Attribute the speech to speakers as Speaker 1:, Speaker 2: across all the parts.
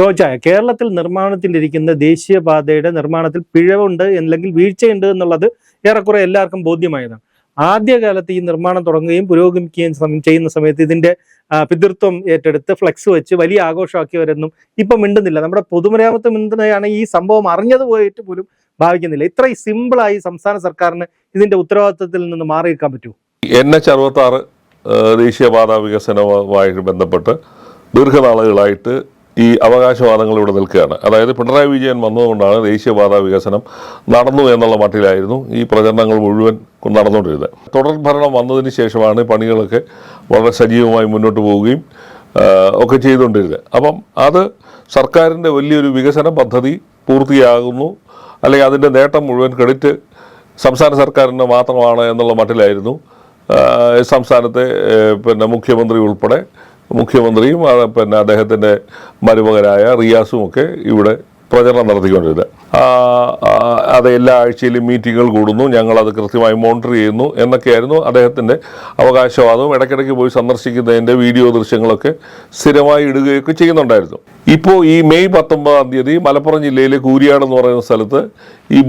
Speaker 1: റോജ കേരളത്തിൽ നിർമ്മാണത്തിലിരിക്കുന്ന ദേശീയപാതയുടെ നിർമ്മാണത്തിൽ പിഴവുണ്ട് അല്ലെങ്കിൽ വീഴ്ചയുണ്ട് എന്നുള്ളത് ഏറെക്കുറെ എല്ലാവർക്കും ബോധ്യമായതാണ്. ആദ്യകാലത്ത് ഈ നിർമ്മാണം തുടങ്ങുകയും പുരോഗമിക്കുകയും ചെയ്യുന്ന സമയത്ത് ഇതിന്റെ പിതൃത്വം ഏറ്റെടുത്ത് ഫ്ലെക്സ് വെച്ച് വലിയ ആഘോഷമാക്കിയവരൊന്നും ഇപ്പം മിണ്ടുന്നില്ല. നമ്മുടെ പൊതുമരാമത്ത് മന്ത്രിയാണ് ഈ സംഭവം അറിഞ്ഞത് പോയിട്ട് പോലും ഭാവിക്കുന്നില്ല. ഇത്രയും സിമ്പിളായി സംസ്ഥാന സർക്കാരിന് ഇതിന്റെ ഉത്തരവാദിത്വത്തിൽ നിന്ന് മാറി നിൽക്കാൻ പറ്റൂ
Speaker 2: എൻ എച്ച് അറുപത്തി ആറ് ദേശീയപാത വികസനവുമായി ബന്ധപ്പെട്ട് ദീർഘനാളുകളായിട്ട് ഈ അവകാശവാദങ്ങൾ ഇവിടെ നിൽക്കുകയാണ്. അതായത് പിണറായി വിജയൻ വന്നതുകൊണ്ടാണ് ദേശീയപാത വികസനം നടന്നു എന്നുള്ള മട്ടിലായിരുന്നു ഈ പ്രചരണങ്ങൾ മുഴുവൻ നടന്നുകൊണ്ടിരുന്നത്. തുടർ ഭരണം വന്നതിന് ശേഷമാണ് പണികളൊക്കെ വളരെ സജീവമായി മുന്നോട്ട് പോവുകയും ഒക്കെ ചെയ്തുകൊണ്ടിരുന്നത്. അപ്പം അത് സർക്കാരിന്റെ വലിയൊരു വികസന പദ്ധതി പൂർത്തിയാകുന്നു അല്ലെങ്കിൽ അതിന്റെ നേട്ടം മുഴുവൻ ക്രെഡിറ്റ് സംസ്ഥാന സർക്കാരിന് മാത്രമാണ് എന്നുള്ള മട്ടിലായിരുന്നു. സംസ്ഥാനത്തെ പിന്നെ മുഖ്യമന്ത്രി ഉൾപ്പെടെ മുഖ്യമന്ത്രിയും പിന്നെ അദ്ദേഹത്തിന്റെ മരുമകനായ റിയാസും ഒക്കെ ഇവിടെ പ്രചരണം നടത്തിക്കൊണ്ടിരുന്നത്. അത് എല്ലാ ആഴ്ചയിലും മീറ്റിങ്ങുകൾ കൂടുന്നു. ഞങ്ങൾ അത് കൃത്യമായി മോണിറ്റർ ചെയ്യുന്നു എന്നൊക്കെയായിരുന്നു അദ്ദേഹത്തിന്റെ അവകാശവാദവും. ഇടയ്ക്കിടയ്ക്ക് പോയി സന്ദർശിക്കുന്നതിന്റെ വീഡിയോ ദൃശ്യങ്ങളൊക്കെ സ്ഥിരമായി ഇടുകയൊക്കെ ചെയ്യുന്നുണ്ടായിരുന്നു. ഇപ്പോൾ ഈ മെയ് പത്തൊമ്പതാം തീയതി മലപ്പുറം ജില്ലയിലെ കൂരിയാട് എന്ന് പറയുന്ന സ്ഥലത്ത് ഈ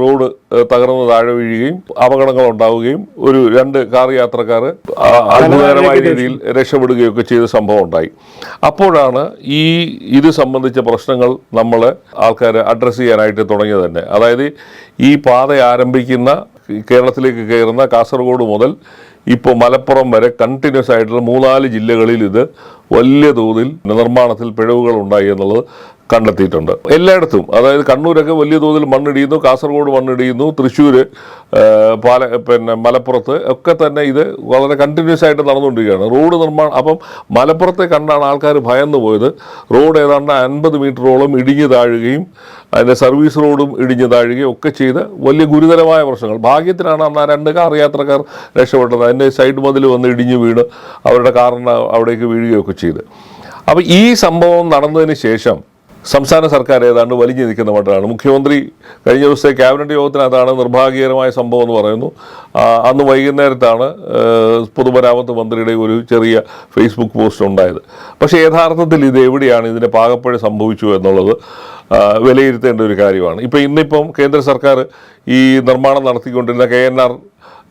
Speaker 2: റോഡ് തകർന്ന് താഴെ വീഴുകയും അപകടങ്ങൾ ഉണ്ടാവുകയും ഒരു രണ്ട് കാർ യാത്രക്കാർ അത്ഭുതകരമായ രീതിയിൽ രക്ഷപ്പെടുകയൊക്കെ ചെയ്ത സംഭവം ഉണ്ടായി. അപ്പോഴാണ് ഈ ഇത് സംബന്ധിച്ച പ്രശ്നങ്ങൾ നമ്മൾ ആൾക്കാർ അഡ്രസ്സ് ചെയ്യാനായിട്ട് തുടങ്ങിയത് തന്നെ. അതായത് ഈ പാത ആരംഭിക്കുന്ന കേരളത്തിലേക്ക് കയറുന്ന കാസർഗോഡ് മുതൽ ഇപ്പോൾ മലപ്പുറം വരെ കണ്ടിന്യൂസ് ആയിട്ടുള്ള മൂന്നാൽ ജില്ലകളിൽ ഇത് വലിയ തോതിൽ നിർമ്മാണത്തിൽ പിഴവുകൾ ഉണ്ടായി എന്നുള്ളത് കണ്ടെത്തിയിട്ടുണ്ട്. എല്ലായിടത്തും അതായത് കണ്ണൂരൊക്കെ വലിയ തോതിൽ മണ്ണിടിയുന്നു കാസർഗോഡ് മണ്ണിടിയുന്നു തൃശ്ശൂർ പാല പിന്നെ മലപ്പുറത്ത് ഒക്കെ തന്നെ ഇത് വളരെ കണ്ടിന്യൂസ് ആയിട്ട് നടന്നുകൊണ്ടിരിക്കുകയാണ്. റോഡ് നിർമ്മാണം അപ്പം മലപ്പുറത്തെ കണ്ടാണ് ആൾക്കാർ ഭയന്നു പോയത്. റോഡ് ഏതാണ്ട് അൻപത് മീറ്ററോളം ഇടിഞ്ഞു താഴുകയും അതിന്റെ സർവീസ് റോഡും ഇടിഞ്ഞു താഴുകയും ഒക്കെ ചെയ്ത് വലിയ ഗുരുതരമായ പ്രശ്നങ്ങൾ. ഭാഗ്യത്തിനാണ് അന്ന് ആ രണ്ട് കാർ യാത്രക്കാർ രക്ഷപ്പെട്ടത്. അതിന്റെ സൈഡ് മതിൽ വന്ന് ഇടിഞ്ഞു വീണ് അവരുടെ കാറിന് അവിടേക്ക് വീഴുകയൊക്കെ ചെയ്ത്. അപ്പോൾ ഈ സംഭവം നടന്നതിന് ശേഷം സംസ്ഥാന സർക്കാർ ഏതാണ്ട് വലിഞ്ഞു നിൽക്കുന്ന മട്ടാണ്. മുഖ്യമന്ത്രി കഴിഞ്ഞ ദിവസത്തെ ക്യാബിനറ്റ് യോഗത്തിനകത്താണ് നിർഭാഗ്യകരമായ സംഭവം എന്ന് പറയുന്നു. അന്ന് വൈകുന്നേരത്താണ് പൊതുമരാമത്ത് മന്ത്രിയുടെ ഒരു ചെറിയ ഫേസ്ബുക്ക് പോസ്റ്റ് ഉണ്ടായത്. പക്ഷേ യഥാർത്ഥത്തിൽ ഇത് എവിടെയാണ് ഇതിന്റെ പാകപ്പഴ സംഭവിച്ചു എന്നുള്ളത് വിലയിരുത്തേണ്ട ഒരു കാര്യമാണ്. ഇപ്പോൾ ഇന്നിപ്പം കേന്ദ്ര സർക്കാർ ഈ നിർമ്മാണം നടത്തിക്കൊണ്ടിരുന്ന K N R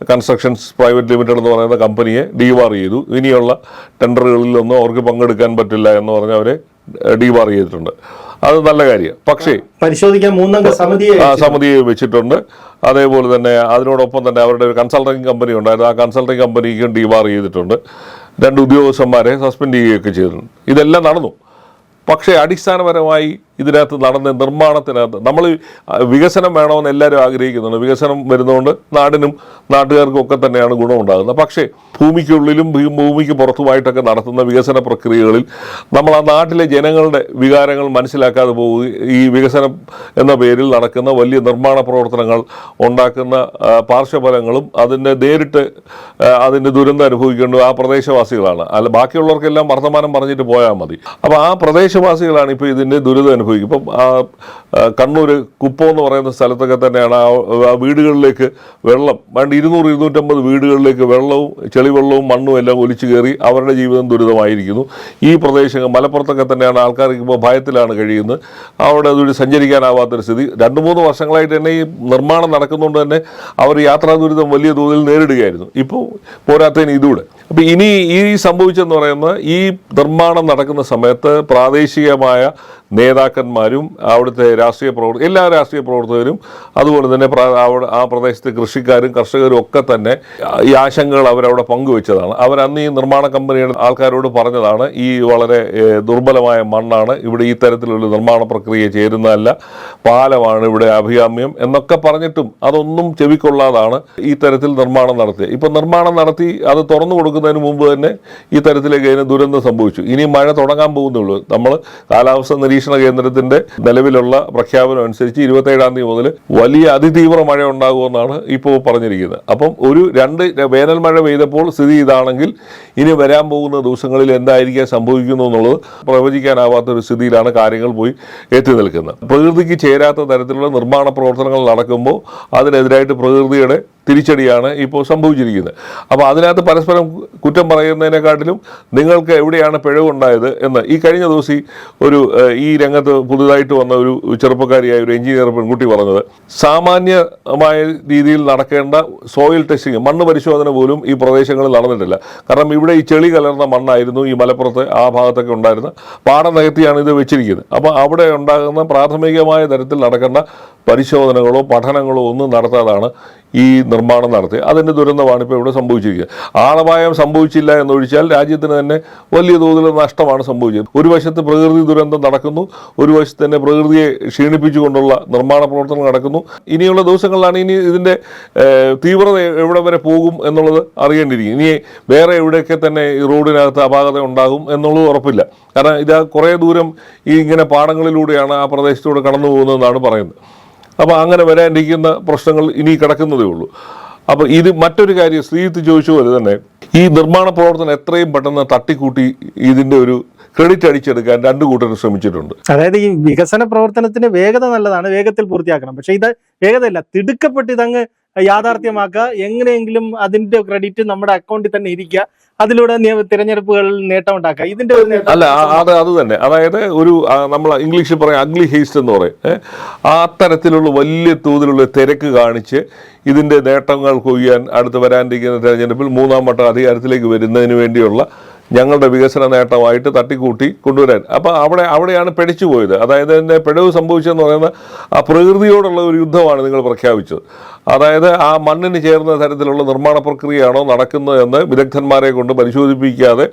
Speaker 2: constructions private limited എന്ന് പറയുന്ന കമ്പനിയെ ഡീവാർ ചെയ്തു. ഇനിയുള്ള ടെൻഡറുകളിലൊന്നും അവർക്ക് പങ്കെടുക്കാൻ പറ്റില്ല എന്ന് പറഞ്ഞ് അവരെ ഡീവാർ ചെയ്തിട്ടുണ്ട്. അത് നല്ല കാര്യം. പക്ഷേ
Speaker 1: പരിശോധിക്കാൻ മൂന്നംഗ സമിതിയെ
Speaker 2: ആ സമിതിയെ വെച്ചിട്ടുണ്ട്. അതേപോലെ തന്നെ അതിനോടൊപ്പം തന്നെ അവരുടെ ഒരു കൺസൾട്ടിങ് കമ്പനി ഉണ്ടായിരുന്നു. ആ കൺസൾട്ടിങ് കമ്പനിക്കും ഡിമാർ ചെയ്തിട്ടുണ്ട്. രണ്ട് ഉദ്യോഗസ്ഥന്മാരെ സസ്പെൻഡ് ചെയ്യുകയൊക്കെ ചെയ്തിട്ടുണ്ട്. ഇതെല്ലാം നടന്നു. പക്ഷേ അടിസ്ഥാനപരമായി ഇതിനകത്ത് നടന്ന നിർമ്മാണത്തിനകത്ത് നമ്മൾ വികസനം വേണമെന്ന് എല്ലാവരും ആഗ്രഹിക്കുന്നുണ്ട്. വികസനം വരുന്നതുകൊണ്ട് നാടിനും നാട്ടുകാർക്കും ഒക്കെ തന്നെയാണ് ഗുണമുണ്ടാകുന്നത്. പക്ഷേ ഭൂമിക്കുള്ളിലും ഭൂമിക്ക് പുറത്തുമായിട്ടൊക്കെ നടത്തുന്ന വികസന പ്രക്രിയകളിൽ നമ്മൾ ആ നാട്ടിലെ ജനങ്ങളുടെ വികാരങ്ങൾ മനസ്സിലാക്കാതെ പോവുക ഈ വികസനം എന്ന പേരിൽ നടക്കുന്ന വലിയ നിർമ്മാണ പ്രവർത്തനങ്ങൾ ഉണ്ടാക്കുന്ന പാർശ്വഫലങ്ങളും അതിന്റെ നേരിട്ട് അതിന്റെ ദുരന്തം അനുഭവിക്കേണ്ടത് ആ പ്രദേശവാസികളാണ്. അല്ല ബാക്കിയുള്ളവർക്കെല്ലാം വർത്തമാനം പറഞ്ഞിട്ട് പോയാൽ മതി. അപ്പോൾ ആ പ്രദേശവാസികളാണ് ഇപ്പോൾ ഇതിന്റെ ദുരിതം അനുഭവിക്കും ഇപ്പം കണ്ണൂർ കുപ്പം എന്ന് പറയുന്ന സ്ഥലത്തൊക്കെ തന്നെയാണ് ആ വീടുകളിലേക്ക് വെള്ളം വേണ്ട ഇരുന്നൂറ് ഇരുന്നൂറ്റമ്പത് വീടുകളിലേക്ക് വെള്ളവും ചെളിവെള്ളവും മണ്ണും എല്ലാം ഒലിച്ചു കയറി അവരുടെ ജീവിതം ദുരിതമായിരിക്കുന്നു. ഈ പ്രദേശങ്ങൾ മലപ്പുറത്തൊക്കെ തന്നെയാണ് ആൾക്കാർക്ക് ഇപ്പോൾ ഭയത്തിലാണ് കഴിയുന്നത്. അവിടെ അതൊരു സഞ്ചരിക്കാനാവാത്തൊരു സ്ഥിതി. രണ്ട് മൂന്ന് വർഷങ്ങളായിട്ട് തന്നെ ഈ നിർമ്മാണം നടക്കുന്നതുകൊണ്ട് തന്നെ അവർ യാത്രാ ദുരിതം വലിയ തോതിൽ നേരിടുകയായിരുന്നു. ഇപ്പോൾ പോരാത്തതിന് ഇതുകൂടെ അപ്പോൾ ഇനി ഈ സംഭവിച്ചെന്ന് പറയുന്നത് ഈ നിർമ്മാണം നടക്കുന്ന സമയത്ത് പ്രാദേശികമായ നേതാക്കന്മാരും അവിടുത്തെ രാഷ്ട്രീയ പ്രവർത്തകർ എല്ലാ രാഷ്ട്രീയ പ്രവർത്തകരും അതുപോലെ തന്നെ അവിടെ ആ പ്രദേശത്തെ കൃഷിക്കാരും കർഷകരും ഒക്കെ തന്നെ ഈ ആശങ്കകൾ അവരവിടെ പങ്കുവെച്ചതാണ്. അവരന്ന് ഈ നിർമ്മാണ കമ്പനിയുടെ ആൾക്കാരോട് പറഞ്ഞതാണ് ഈ വളരെ ദുർബലമായ മണ്ണാണ് ഇവിടെ ഈ തരത്തിലുള്ള നിർമ്മാണ പ്രക്രിയ ചേരുന്നതല്ല പാലമാണ് ഇവിടെ അഭികാമ്യം എന്നൊക്കെ പറഞ്ഞിട്ടും അതൊന്നും ചെവിക്കൊള്ളാതാണ് ഈ തരത്തിൽ നിർമ്മാണം നടത്തിയത്. ഇപ്പം നിർമ്മാണം നടത്തി അത് തുറന്നു കൊടുക്കുന്നതിന് മുമ്പ് തന്നെ ഈ തരത്തിലേക്ക് അതിന് ദുരന്തം സംഭവിച്ചു. ഇനി മഴ തുടങ്ങാൻ പോകുന്നുള്ളൂ. നമ്മൾ കാലാവസ്ഥ നിരീക്ഷണ കേന്ദ്രത്തിന്റെ നിലവിലുള്ള പ്രഖ്യാപനം അനുസരിച്ച് ഇരുപത്തേഴാം തീയതി മുതൽ വലിയ അതിതീവ്ര മഴ ഉണ്ടാകുമെന്നാണ് ഇപ്പോൾ പറഞ്ഞിരിക്കുന്നത്. അപ്പം ഒരു രണ്ട് വേനൽ മഴ പെയ്തപ്പോൾ സ്ഥിതി ഇതാണെങ്കിൽ ഇനി വരാൻ പോകുന്ന ദിവസങ്ങളിൽ എന്തായിരിക്കാം സംഭവിക്കുന്നു എന്നുള്ളത് പ്രവചിക്കാനാവാത്ത ഒരു സ്ഥിതിയിലാണ് കാര്യങ്ങൾ പോയി എത്തി നിൽക്കുന്നത്. പ്രകൃതിക്ക് ചേരാത്ത തരത്തിലുള്ള നിർമ്മാണ പ്രവർത്തനങ്ങൾ നടക്കുമ്പോൾ അതിനെതിരായിട്ട് പ്രകൃതിയുടെ തിരിച്ചടിയാണ് ഇപ്പോൾ സംഭവിച്ചിരിക്കുന്നത്. അപ്പോൾ അതിനകത്ത് പരസ്പരം കുറ്റം പറയുന്നതിനെക്കാട്ടിലും നിങ്ങൾക്ക് എവിടെയാണ് പിഴവുണ്ടായത് എന്ന് ഈ കഴിഞ്ഞ ദിവസം ഒരു ഈ രംഗത്ത് പുതുതായിട്ട് വന്ന ഒരു ചെറുപ്പക്കാരിയായ ഒരു എഞ്ചിനീയർ പെൺകുട്ടി പറഞ്ഞത് സാമാന്യമായ രീതിയിൽ നടക്കേണ്ട സോയിൽ ടെസ്റ്റിംഗ് മണ്ണ് പരിശോധന പോലും ഈ പ്രദേശങ്ങളിൽ നടന്നിട്ടില്ല. കാരണം ഇവിടെ ഈ ചെളി കലർന്ന മണ്ണായിരുന്നു ഈ മലപ്പുറത്ത് ആ ഭാഗത്തൊക്കെ ഉണ്ടായിരുന്ന. പാടം നികത്തിയാണ് ഇത് വെച്ചിരിക്കുന്നത്. അപ്പോൾ അവിടെ ഉണ്ടാകുന്ന പ്രാഥമികമായ തരത്തിൽ നടക്കേണ്ട പരിശോധനകളോ പഠനങ്ങളോ ഒന്നും നടത്താതാണ് ഈ നിർമ്മാണം നടത്തി. അതിന്റെ ദുരന്തമാണ് ഇപ്പോൾ ഇവിടെ സംഭവിച്ചിരിക്കുന്നത് ആളപായം സംഭവിച്ചില്ല എന്നൊഴിച്ചാൽ രാജ്യത്തിന് തന്നെ വലിയ തോതിൽ നഷ്ടമാണ് സംഭവിച്ചത്. ഒരു വശത്ത് പ്രകൃതി ദുരന്തം നടക്കുന്നു ഒരു വശത്ത് തന്നെ പ്രകൃതിയെ ക്ഷീണിപ്പിച്ചുകൊണ്ടുള്ള നിർമ്മാണ പ്രവർത്തനങ്ങൾ നടക്കുന്നു. ഇനിയുള്ള ദിവസങ്ങളിലാണ് ഇനി ഇതിന്റെ തീവ്രത എവിടെ വരെ പോകും എന്നുള്ളത് അറിയേണ്ടിയിരിക്കും. ഇനി വേറെ എവിടെയൊക്കെ തന്നെ ഈ റോഡിനകത്ത് അപാകത ഉണ്ടാകും എന്നുള്ളത് ഉറപ്പില്ല. കാരണം ഇത് കുറേ ദൂരം ഈ ഇങ്ങനെ പാടങ്ങളിലൂടെയാണ് ആ പ്രദേശത്തൂടെ കടന്നു പോകുന്നതെന്നാണ് പറയുന്നത്. അപ്പോൾ അങ്ങനെ വരാനിരിക്കുന്ന പ്രശ്നങ്ങൾ ഇനി കിടക്കുന്നതേ ഉള്ളൂ. അപ്പോൾ ഇത് മറ്റൊരു കാര്യം ശ്രീജിത്ത് ചോദിച്ച പോലെ തന്നെ ഈ നിർമ്മാണ പ്രവർത്തനം എത്രയും പെട്ടെന്ന് തട്ടിക്കൂട്ടി ഇതിന്റെ ഒരു ക്രെഡിറ്റ് അടിച്ചെടുക്കാൻ രണ്ടു കൂട്ടരും ശ്രമിച്ചിട്ടുണ്ട്.
Speaker 1: അതായത് ഈ വികസന പ്രവർത്തനത്തിന് വേഗത നല്ലതാണ് വേഗത്തിൽ പൂർത്തിയാക്കണം. പക്ഷേ ഇത് വേഗതയല്ല തിടുക്കപ്പെട്ട് ഇതങ്ങ് യാഥാർത്ഥ്യമാക്കുക എങ്ങനെയെങ്കിലും അതിന്റെ ക്രെഡിറ്റ് നമ്മുടെ അക്കൗണ്ടിൽ തന്നെ ഇരിക്കുക അതിലൂടെ തിരഞ്ഞെടുപ്പുകളിൽ നേട്ടം ഉണ്ടാക്കുക ഇതിന്റെ ഒരു
Speaker 2: അല്ല അത് അത് തന്നെ. അതായത് ഒരു നമ്മൾ ഇംഗ്ലീഷിൽ പറയാം അഗ്ലി ഹേസ്റ്റ് എന്ന് പറയും. ആ തരത്തിലുള്ള വലിയ തോതിലുള്ള തിരക്ക് കാണിച്ച് ഇതിന്റെ നേട്ടങ്ങൾ കൊയ്യാൻ അടുത്ത് വരാനിരിക്കുന്ന തെരഞ്ഞെടുപ്പിൽ മൂന്നാം വട്ടം അധികാരത്തിലേക്ക് വരുന്നതിന് വേണ്ടിയുള്ള ഞങ്ങളുടെ വികസന നേട്ടമായിട്ട് തട്ടിക്കൂട്ടി കൊണ്ടുവരാൻ. അപ്പോൾ അവിടെ അവിടെയാണ് പിഴച്ചു പോയത്. അതായത് എന്റെ പിഴവ് സംഭവിച്ചതെന്ന് പറയുന്ന ആ പ്രകൃതിയോടുള്ള ഒരു യുദ്ധമാണ് നിങ്ങൾ പ്രഖ്യാപിച്ചത്. അതായത് ആ മണ്ണിന് ചേർന്ന തരത്തിലുള്ള നിർമ്മാണ പ്രക്രിയയാണോ നടക്കുന്നത് എന്ന് വിദഗ്ധന്മാരെ കൊണ്ട് പരിശോധിപ്പിക്കാതെ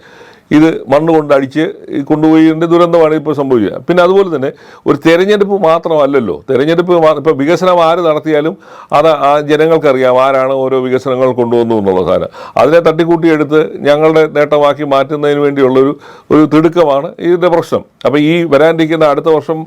Speaker 2: ഇത് മണ്ണ് കൊണ്ടടിച്ച് കൊണ്ടുപോയതിന്റെ ദുരന്തമാണ് ഇപ്പോൾ സംഭവിക്കുക. പിന്നെ അതുപോലെ തന്നെ ഒരു തെരഞ്ഞെടുപ്പ് മാത്രമല്ലല്ലോ. തെരഞ്ഞെടുപ്പ് ഇപ്പോൾ വികസനം ആര് നടത്തിയാലും അത് ആ ജനങ്ങൾക്കറിയാം ആരാണ് ഓരോ വികസനങ്ങൾ കൊണ്ടുവന്നു എന്നുള്ള സാധനം. അതിനെ തട്ടിക്കൂട്ടിയെടുത്ത് ഞങ്ങളുടെ നേട്ടമാക്കി മാറ്റുന്നതിന് വേണ്ടിയുള്ളൊരു ഒരു തിടുക്കമാണ് ഇതിന്റെ പ്രശ്നം. അപ്പോൾ ഈ വരാനിരിക്കുന്ന അടുത്ത വർഷം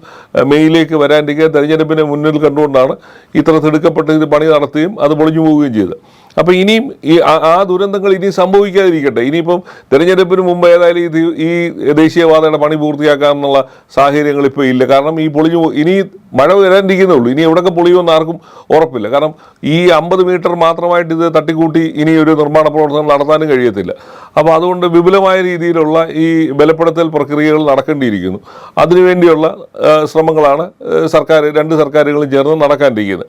Speaker 2: മെയ്യിലേക്ക് വരാനിരിക്കുന്ന തെരഞ്ഞെടുപ്പിനെ മുന്നിൽ കണ്ടുകൊണ്ടാണ് ഇത്ര തിടുക്കപ്പെട്ട് ഇത് പണി നടത്തുകയും അത് പൊളിഞ്ഞു പോവുകയും ചെയ്തത്. അപ്പോൾ ഇനിയും ഈ ആ- ദുരന്തങ്ങൾ ഇനി സംഭവിക്കാതിരിക്കട്ടെ. ഇനിയിപ്പം തെരഞ്ഞെടുപ്പിന് മുമ്പ് ഏതായാലും ഇത് ഈ ദേശീയപാതയുടെ പണി പൂർത്തിയാക്കാമെന്നുള്ള സാഹചര്യങ്ങൾ ഇപ്പോൾ ഇല്ല. കാരണം ഈ പൊളിഞ്ഞു ഇനി മഴ വരാനിരിക്കുന്നേ ഉള്ളൂ ഇനി എവിടെയൊക്കെ പൊളിയുമെന്ന് ആർക്കും ഉറപ്പില്ല. കാരണം ഈ അമ്പത് മീറ്റർ മാത്രമായിട്ട് ഇത് തട്ടിക്കൂട്ടി ഇനി ഒരു നിർമ്മാണ പ്രവർത്തനം നടത്താനും കഴിയത്തില്ല. അപ്പോൾ അതുകൊണ്ട് വിപുലമായ രീതിയിലുള്ള ഈ ബലപ്പെടുത്തൽ പ്രക്രിയകൾ നടക്കേണ്ടിയിരിക്കുന്നു. അതിനുവേണ്ടിയുള്ള ശ്രമങ്ങളാണ് സർക്കാർ രണ്ട് സർക്കാരുകളും ചേർന്ന് നടക്കാനിരിക്കുന്നത്.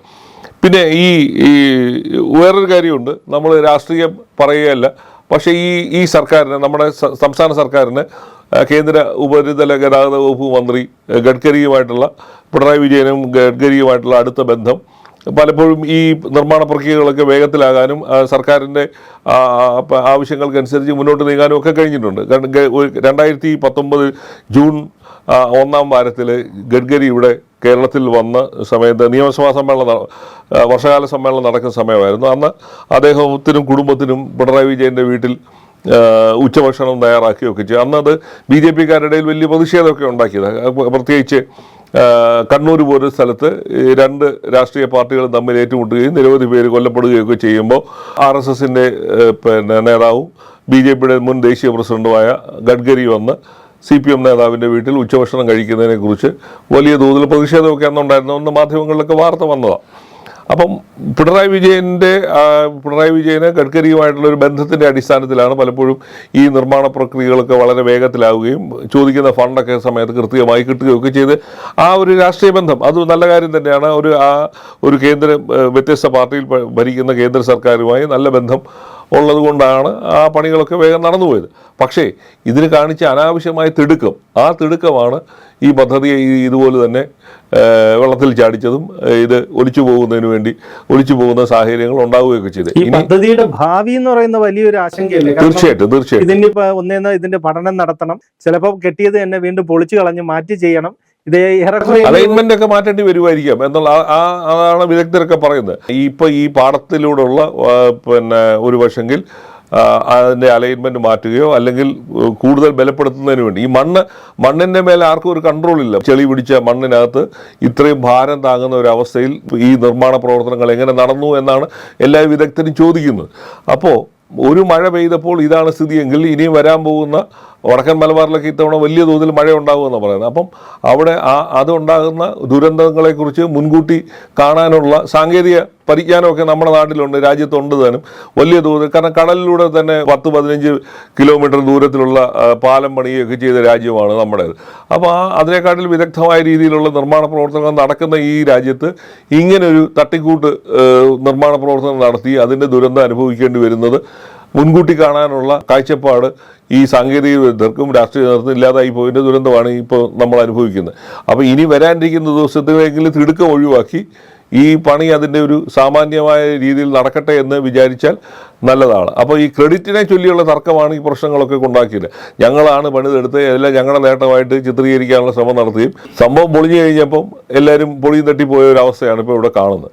Speaker 2: പിന്നെ ഈ ഈ വേറൊരു കാര്യമുണ്ട്. നമ്മൾ രാഷ്ട്രീയം പറയുകയല്ല. പക്ഷേ ഈ ഈ സർക്കാരിന് നമ്മുടെ സംസ്ഥാന സർക്കാരിന് കേന്ദ്ര ഉപരിതല ഗതാഗത വകുപ്പ് മന്ത്രി ഗഡ്കരിയുമായിട്ടുള്ള പിണറായി വിജയനും ഗഡ്കരിയുമായിട്ടുള്ള അടുത്ത ബന്ധം പലപ്പോഴും ഈ നിർമ്മാണ പ്രക്രിയകളൊക്കെ വേഗത്തിലാകാനും സർക്കാരിന്റെ ആവശ്യങ്ങൾക്കനുസരിച്ച് മുന്നോട്ട് നീങ്ങാനും ഒക്കെ കഴിഞ്ഞിട്ടുണ്ട്. രണ്ടായിരത്തി പത്തൊമ്പത് ജൂൺ ഒന്നാം വാരത്തിൽ ഗഡ്കരി ഇവിടെ കേരളത്തിൽ വന്ന സമയത്ത് നിയമസഭാ സമ്മേളനം വർഷകാല സമ്മേളനം നടക്കുന്ന സമയമായിരുന്നു. അന്ന് അദ്ദേഹത്തിനും കുടുംബത്തിനും പിണറായി വിജയന്റെ വീട്ടിൽ ഉച്ചഭക്ഷണം തയ്യാറാക്കുകയൊക്കെ ചെയ്തു. അന്ന് അത് ബി ജെ പിക്കാരുടെയിൽ വലിയ പ്രതിഷേധമൊക്കെ ഉണ്ടാക്കിയത്. പ്രത്യേകിച്ച് കണ്ണൂർ പോലൊരു സ്ഥലത്ത് രണ്ട് രാഷ്ട്രീയ പാർട്ടികൾ തമ്മിൽ ഏറ്റുമുട്ടുകയും നിരവധി പേര് കൊല്ലപ്പെടുകയൊക്കെ ചെയ്യുമ്പോൾ ആർ എസ് എസിന്റെ പിന്നെ നേതാവും ബി ജെ പിയുടെ മുൻ ദേശീയ പ്രസിഡന്റുമായ ഗഡ്കരി വന്ന് സി പി എം നേതാവിന്റെ വീട്ടിൽ ഉച്ചഭക്ഷണം കഴിക്കുന്നതിനെക്കുറിച്ച് വലിയ തോതിൽ പ്രതിഷേധമൊക്കെ അന്നുണ്ടായിരുന്നു. അന്ന് മാധ്യമങ്ങളിലൊക്കെ വാർത്ത വന്നതാണ് അപ്പം പിണറായി വിജയന്റെ പിണറായി വിജയന് ഗഡ്കരിയുമായിട്ടുള്ള ഒരു ബന്ധത്തിന്റെ അടിസ്ഥാനത്തിലാണ് പലപ്പോഴും ഈ നിർമ്മാണ പ്രക്രിയകളൊക്കെ വളരെ വേഗത്തിലാവുകയും ചോദിക്കുന്ന ഫണ്ടൊക്കെ സമയത്ത് കൃത്യമായി കിട്ടുകയൊക്കെ ചെയ്ത് ആ ഒരു രാഷ്ട്രീയ ബന്ധം. അത് നല്ല കാര്യം തന്നെയാണ്. ഒരു ആ ഒരു കേന്ദ്ര വ്യത്യസ്ത പാർട്ടിയിൽ ഭരിക്കുന്ന കേന്ദ്ര സർക്കാരുമായി നല്ല ബന്ധം ഉള്ളത് കൊണ്ടാണ് ആ പണികളൊക്കെ വേഗം നടന്നുപോയത്. പക്ഷേ ഇതിന് കാണിച്ച അനാവശ്യമായ തിടുക്കം ആ തിടുക്കമാണ് ഈ പദ്ധതിയെ ഈ ഇതുപോലെ തന്നെ വെള്ളത്തിൽ ചാടിച്ചതും ഇത് ഒലിച്ചു പോകുന്നതിന് വേണ്ടി ഒലിച്ചു പോകുന്ന സാഹചര്യങ്ങൾ ഉണ്ടാവുകയൊക്കെ ചെയ്ത്.
Speaker 1: ഈ പദ്ധതിയുടെ ഭാവി എന്ന് പറയുന്ന വലിയൊരു ആശങ്കയല്ലേ? തീർച്ചയായിട്ടും
Speaker 2: തീർച്ചയായിട്ടും തീർച്ചയായിട്ടും.
Speaker 1: ഇതിനിപ്പോ ഒന്നേന്ന് ഇതിന്റെ പഠനം നടത്തണം. ചിലപ്പോൾ കെട്ടിയത് തന്നെ വീണ്ടും പൊളിച്ചു കളഞ്ഞ് മാറ്റി ചെയ്യണം. ഇത്
Speaker 2: അലൈൻമെന്റ് ഒക്കെ മാറ്റേണ്ടി വരുമായിരിക്കാം എന്നുള്ള ആ- അതാണ് വിദഗ്ധരൊക്കെ പറയുന്നത്. ഇപ്പൊ ഈ പാടത്തിലൂടെയുള്ള പിന്നെ ഒരു പക്ഷെങ്കിൽ അതിന്റെ അലൈൻമെന്റ് മാറ്റുകയോ അല്ലെങ്കിൽ കൂടുതൽ ബലപ്പെടുത്തുന്നതിന് വേണ്ടി. ഈ മണ്ണ് മണ്ണിന്റെ മേലെ ആർക്കും ഒരു കൺട്രോൾ ഇല്ല. ചെളി പിടിച്ച മണ്ണിനകത്ത് ഇത്രയും ഭാരം താങ്ങുന്ന ഒരു അവസ്ഥയിൽ ഈ നിർമ്മാണ പ്രവർത്തനങ്ങൾ എങ്ങനെ നടന്നു എന്നാണ് എല്ലാ വിദഗ്ധരും ചോദിക്കുന്നത്. അപ്പോൾ ഒരു മഴ പെയ്തപ്പോൾ ഇതാണ് സ്ഥിതിയെങ്കിൽ ഇനിയും വരാൻ പോകുന്ന വടക്കൻ മലബാറിലൊക്കെ ഇത്തവണ വലിയ തോതിൽ മഴ ഉണ്ടാകുമെന്നാണ് പറയുന്നത്. അപ്പം അവിടെ ആ അതുണ്ടാകുന്ന ദുരന്തങ്ങളെക്കുറിച്ച് മുൻകൂട്ടി കാണാനുള്ള സാങ്കേതിക പരിജ്ഞാനമൊക്കെ നമ്മുടെ നാട്ടിലുണ്ട് രാജ്യത്തുണ്ട് താനും. വലിയ തോതിൽ കാരണം കടലിലൂടെ തന്നെ പത്ത് പതിനഞ്ച് കിലോമീറ്റർ ദൂരത്തിലുള്ള പാലം പണിയൊക്കെ ചെയ്ത രാജ്യമാണ് നമ്മുടേത്. അപ്പോൾ ആ അതിനെക്കാട്ടിൽ വിദഗ്ധമായ രീതിയിലുള്ള നിർമ്മാണ പ്രവർത്തനങ്ങൾ നടക്കുന്ന ഈ രാജ്യത്ത് ഇങ്ങനൊരു തട്ടിക്കൂട്ട് നിർമ്മാണ പ്രവർത്തനം നടത്തി അതിന്റെ ദുരന്തം അനുഭവിക്കേണ്ടി വരുന്നത് മുൻകൂട്ടി കാണാനുള്ള കാഴ്ചപ്പാട് ഈ സാങ്കേതിക വിദഗ്ധർക്കും രാഷ്ട്രീയ നേതൃത്വം ഇല്ലാതായി പോയതിന്റെ ദുരന്തമാണ് ഇപ്പോൾ നമ്മൾ അനുഭവിക്കുന്നത്. അപ്പോൾ ഇനി വരാനിരിക്കുന്ന ദിവസത്തിലെങ്കിലും തിടുക്കം ഒഴിവാക്കി ഈ പണി അതിന്റെ ഒരു സാമാന്യമായ രീതിയിൽ നടക്കട്ടെ എന്ന് വിചാരിച്ചാൽ നല്ലതാണ്. അപ്പോൾ ഈ ക്രെഡിറ്റിനെ ചൊല്ലിയുള്ള തർക്കമാണ് ഈ പ്രശ്നങ്ങളൊക്കെ ഉണ്ടാക്കിയത് ഞങ്ങളാണ് പണിതെടുത്ത് എല്ലാം ഞങ്ങളുടെ നേട്ടമായിട്ട് ചിത്രീകരിക്കാനുള്ള ശ്രമം നടത്തുകയും സംഭവം പൊളിഞ്ഞു കഴിഞ്ഞപ്പം എല്ലാവരും പൊളിയും തട്ടിപ്പോയ ഒരു അവസ്ഥയാണ് ഇപ്പോൾ ഇവിടെ കാണുന്നത്.